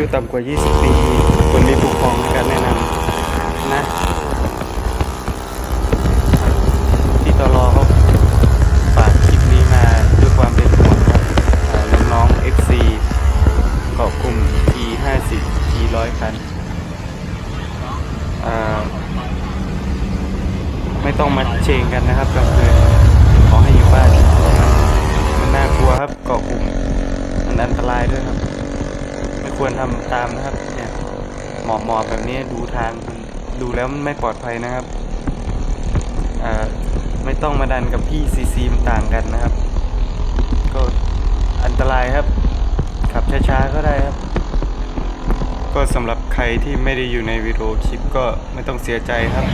ยุต่ำกว่า 20 ปีควรมีผู้ปกครองในการแนะนำนะที่ตลอเขาฝากคลิปนี้มาด้วยความเป็นห่วงครับอ่าน้องๆ FC เกาะกลุ่ม T50 T100 คันไม่ต้องมาเชงกันนะครับกลางคืนขอให้อยู่บ้านมันน่ากลัวครับเกาะกลุ่มมันอันตรายด้วยครับ ควรทำตามนะครับเนี่ยหมอบหมอบแบบนี้ดูทางดูแล้วมันไม่ปลอดภัยนะครับไม่ต้องมาดันกับพี่ซีซีมันต่างกันนะครับ ก็อันตรายครับ ขับช้าๆก็ได้ครับ ก็สำหรับใครที่ไม่ได้อยู่ในวิดีโอคลิปก็ไม่ต้องเสียใจครับ